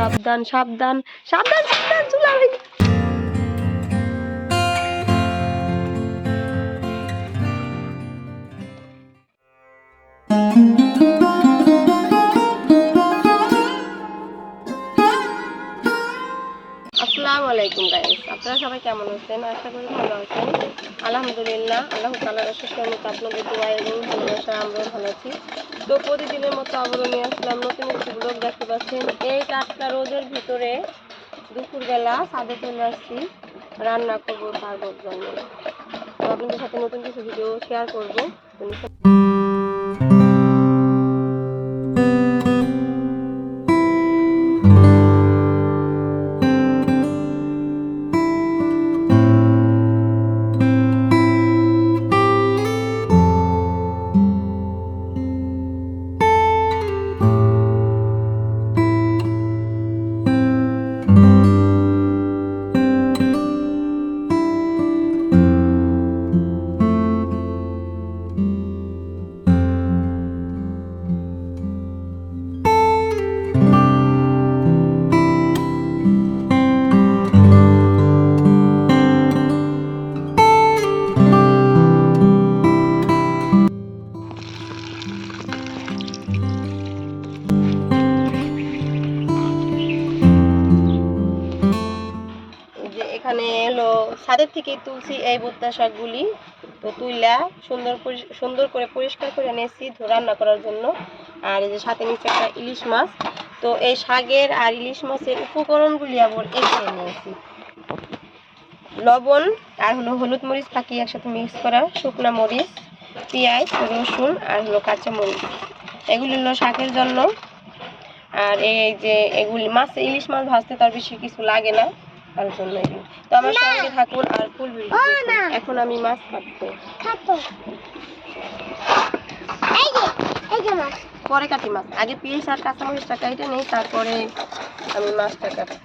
সাবধান সাবধান সাবধান সাবধান চুলা আসসালামু আলাইকুম গাইস আপনারা সবাই কেমন আছেন? আশা করি ভালো আছেন। আলহামদুলিল্লাহ, আল্লাহ তালার অশেষ মতো আপনাদের দোয়া এবং ভালোবাসা আমরাও ভালো আছি। তো প্রতিদিনের মতো আবারও নিয়ে আসলাম নতুন একটি ব্লগ দেখতে পাচ্ছেন? এই টাটকা রোদের ভিতরে দুপুরবেলা ছাদে চলে আসছি, রান্না করব পারবর জন্য তো আপনাদের সাথে নতুন কিছু ভিডিও শেয়ার করব। এলো ছাদের থেকে তুলছি এই বোত্তা শাকগুলি। তো তুইলা সুন্দর সুন্দর করে পরিষ্কার করে নিয়েছি রান্না করার জন্য। আর এই যে সাথে নিচে একটা ইলিশ মাছ। তো এই শাকের আর ইলিশ মাছের উপকরণগুলি আবার এখানে নিয়েছি। লবণ আর হলো হলুদ মরিচ পাখি একসাথে মিক্স করা, শুকনা মরিচ, পেঁয়াজ, রসুন আর হলো কাঁচা মরিচ। এগুলি হলো শাকের জন্য। আর এই যে এগুলি মাছ ইলিশ মাছ ভাজতে তার বেশি কিছু লাগে না। তো আমার সঙ্গে থাকুন আর ফুল এখন আমি মাছ কাটবো। পরে কাটি মাছ। আগে পেঁয়াজ আর কাঁচামরিচটা কাটে নেই তারপরে আমি মাছটা কাটবো।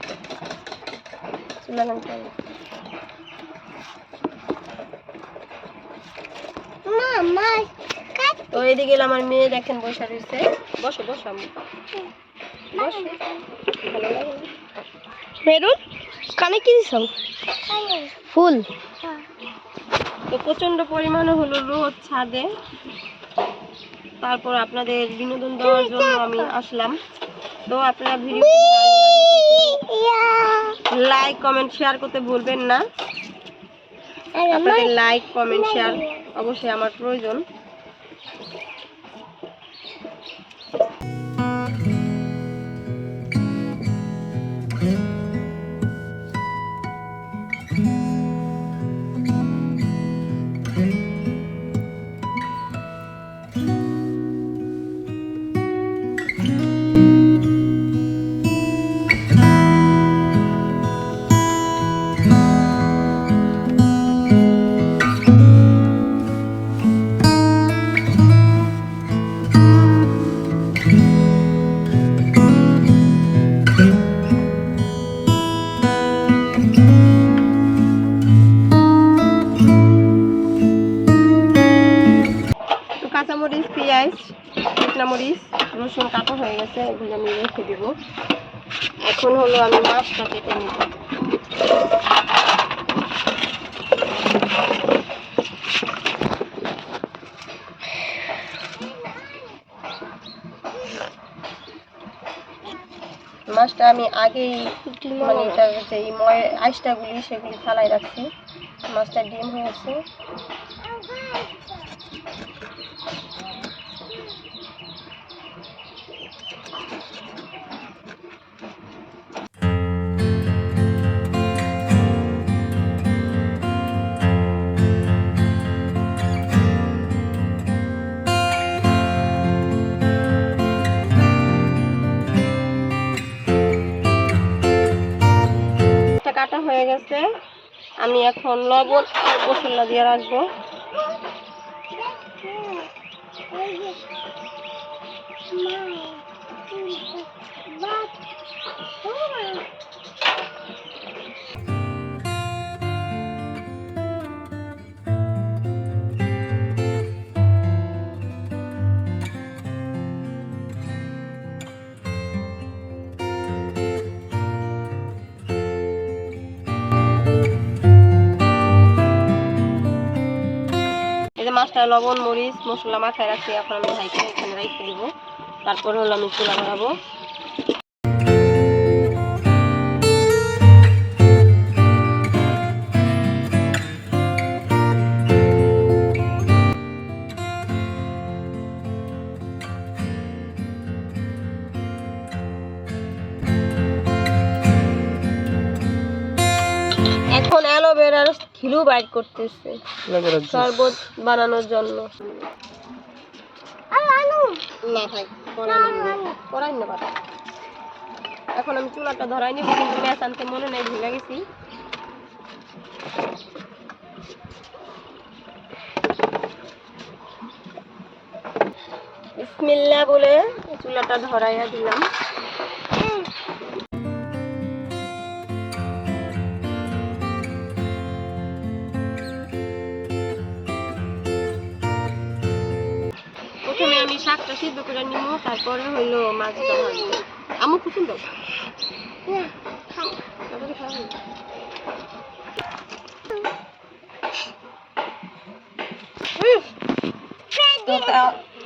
তো এদিকে আমার মেয়ে দেখেন বসে রয়েছে। বসো বসো আমি বসো। ভালো লাগে মেরুন? কানে কি দিছ? ফুল। তো প্রচণ্ড পরিমাণে হলো রোদ ছাদে। তারপর আপনাদের বিনোদন দেওয়ার জন্য আমি আসলাম। তো আপনারা ভিডিও লাইক কমেন্ট শেয়ার করতে ভুলবেন না। আপনাদের লাইক কমেন্ট শেয়ার অবশ্যই আমার প্রয়োজন। রসুন কাটা হয়ে গেছে এগুলো আমি রেখে দিব। এখন হলো আমি মাছটা কেটে নিব। মাছটা আমি আগেই মানে এটার যে ময় আইসটাগুলি সেগুলি ফালাই রাখছি। মাছটা ডিম হয়েছে। আমি এখন লবণ আর মশলা দিয়ে রাখব। মা মাছটা লবণ, মরিচ, মশলা মাখায় রাখছি, এখন আমি ভাইকে এখানে রেখে দিব। তারপরে হলো আমি চুলা বানাবো। এখন অ্যালোভেরার খিলু বাইর করতেছে। শরবত বানানোর জন্য। না ভাই করাই করাই না এখন আমি চুলাটা ধরাই নিব কিন্তু ম্যাচ আনতে মনে নেই ভুলে গেছি। বিসমিল্লাহ বলে চুলাটা ধরাইয়া দিলাম। শাকটা সিদ্ধ করে নিব তারপরে হইল মাছটা ভাজবো আমু না খাও তারপরে খাব। তো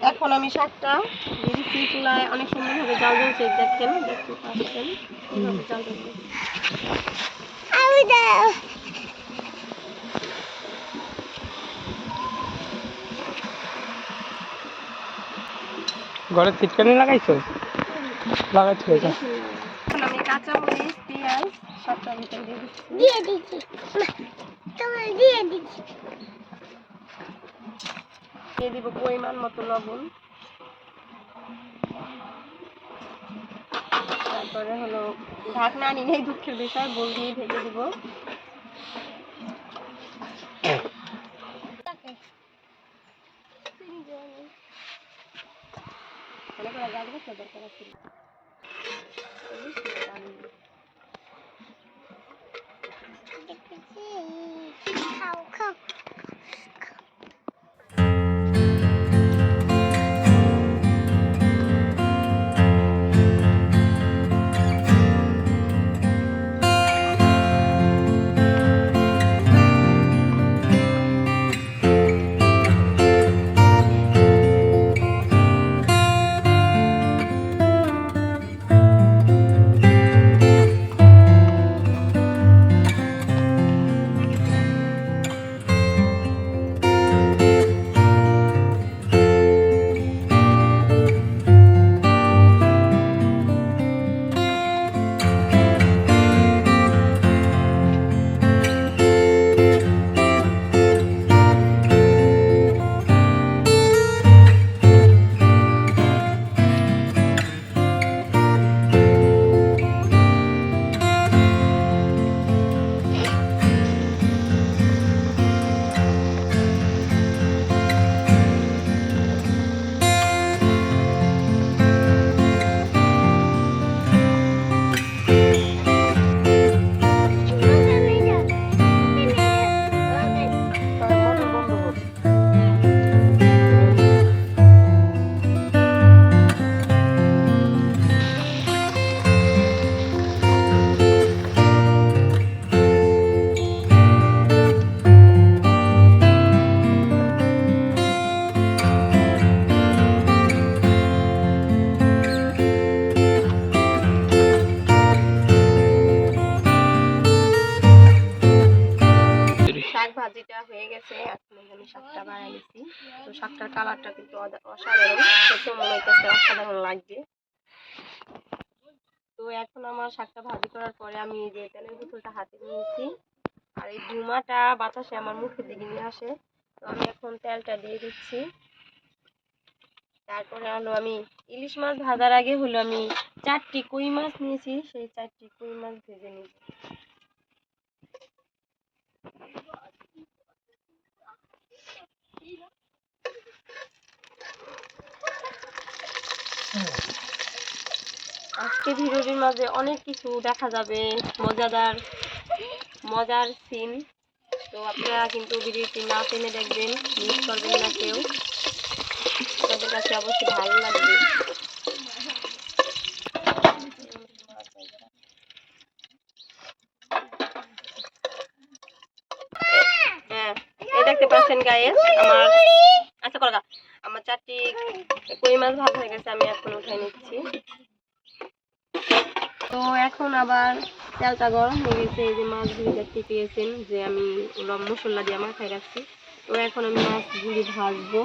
এখন আমি শাকটা দিয়ে দিচ্ছি চুলায়। অনেক সুন্দরভাবে জাল জ্বলছে দেখেন দেখতে পাচ্ছেন কীভাবে জাল জ্বলছে। ঘরে ছিটকানি লাগাইছো? লাগাইছো এটা। আমি কাঁচা মরিচ পেঁয়াজ ভিতরে দিয়ে দিচ্ছি। দিয়ে দিচ্ছি। মা, তোমার দিয়ে দিচ্ছি। দিয়ে দিব পরিমাণ মতো লবণ। তারপরে হলো ঢাকনা আনি নেই দুঃখের বিষয় বল দিয়ে ঢেকে দিব। মনে করা যাবে না দরকার আছে খাও খাও শাক শাকটা তো শাকটার কালারটা কিন্তু অসাধারণ। মনে হইতেছে অসাধারণ লাগবে। তো এখন আমার শাকটা ভাজি করার পরে আমি এই যে তেলের বোতলটা হাতে নিয়েছি আর এই ধুমাটা বাতাসে আমার মুখের দিকে নিয়ে আসে। তো আমি এখন তেলটা দিয়ে দিচ্ছি। তারপরে হলো আমি ইলিশ মাছ ভাজার আগে হলো আমি চারটি কই মাছ নিয়েছি। সেই চারটি কই মাছ ভেজে নিয়েছি আজকে ভিডিওটির মাঝে অনেক কিছু দেখা যাবে, মজাদার, মজার সিন তো আপনারা কিন্তু ভিডিওটি না টেনে দেখবেন মিস করবেন না কেউ। আপনাদের কাছে অবশ্যই ভালো লাগবে হ্যাঁ এই দেখতে পাচ্ছেন গায়ে আমার ঠিক কই ভাব হয়ে গেছে, আমি এখন উঠে নিচ্ছি। তো এখন আবার তেলটা গরম হয়ে গেছে, এই যে মাছগুলি দেখতে পেয়েছেন যে আমি মশলা দিয়ে মাথায় রাখছি। তো এখন আমি মাছ ভুড়ি ভাজবো।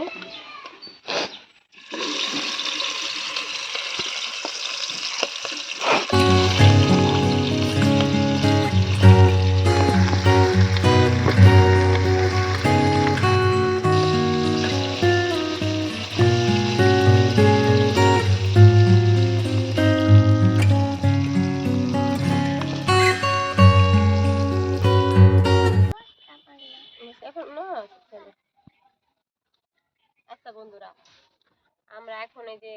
যে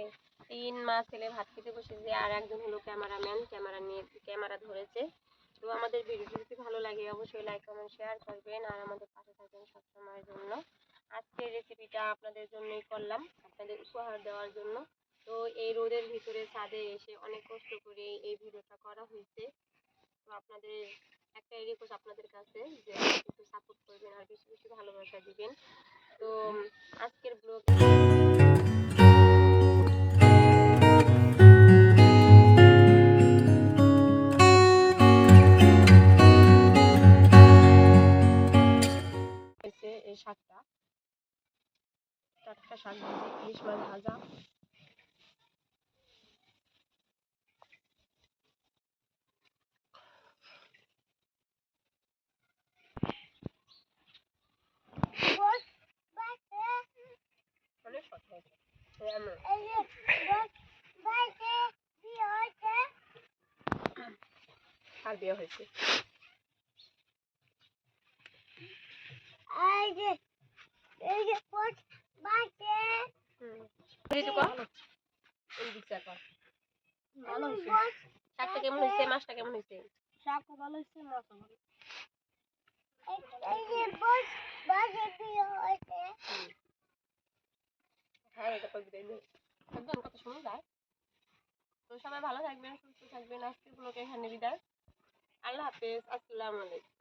তিন মাস ছেলে ভাত খেতে বসেছি, আর একজন হলো ক্যামেরাম্যান ক্যামেরা নিয়ে ক্যামেরা ধরেছে। তো আমাদের ভিডিওটি যদি ভালো লাগে, অবশ্যই লাইক কমেন্ট শেয়ার করবেন, আর আমাদের পাশে থাকবেন সবসময়ের জন্য। আজকের রেসিপিটা আপনাদের জন্যই করলাম, আপনাদের উপহার দেওয়ার জন্য। তো এই রোদের ভিতরে ছাদে এসে অনেক কষ্ট করে এই ভিডিওটা করা হয়েছে। তো আপনাদের একটাই রিকোয়েস্ট আপনাদের কাছে যে একটু সাপোর্ট করবেন আর বেশি বেশি ভালোবাসা দিবেন। তো আজকের ব্লগ টাটকা শাক ভাজি ইলিশ মাছ ভাজা। বস বাসে অনেক শখ হয়েছে তো আমি এই যে বস বাসে বিয়ে হয়েছে আর বিয়ে হয়েছে এই যে এই যে বস বাসে হুম এইটুকু এই দিকটা কর ভালো হয়েছে বস শাকটা কেমন হয়েছে মাছটা কেমন হয়েছে শাকও ভালো হয়েছে মাছও ভালো হ্যাঁ এটা করে দিবেন একদম কত সুন্দর যায়? তো সবাই ভালো থাকবেন সুস্থ থাকবেন। আজকের ব্লগে এখানে বিদায়। আল্লাহ হাফেজ আসসালামু আলাইকুম।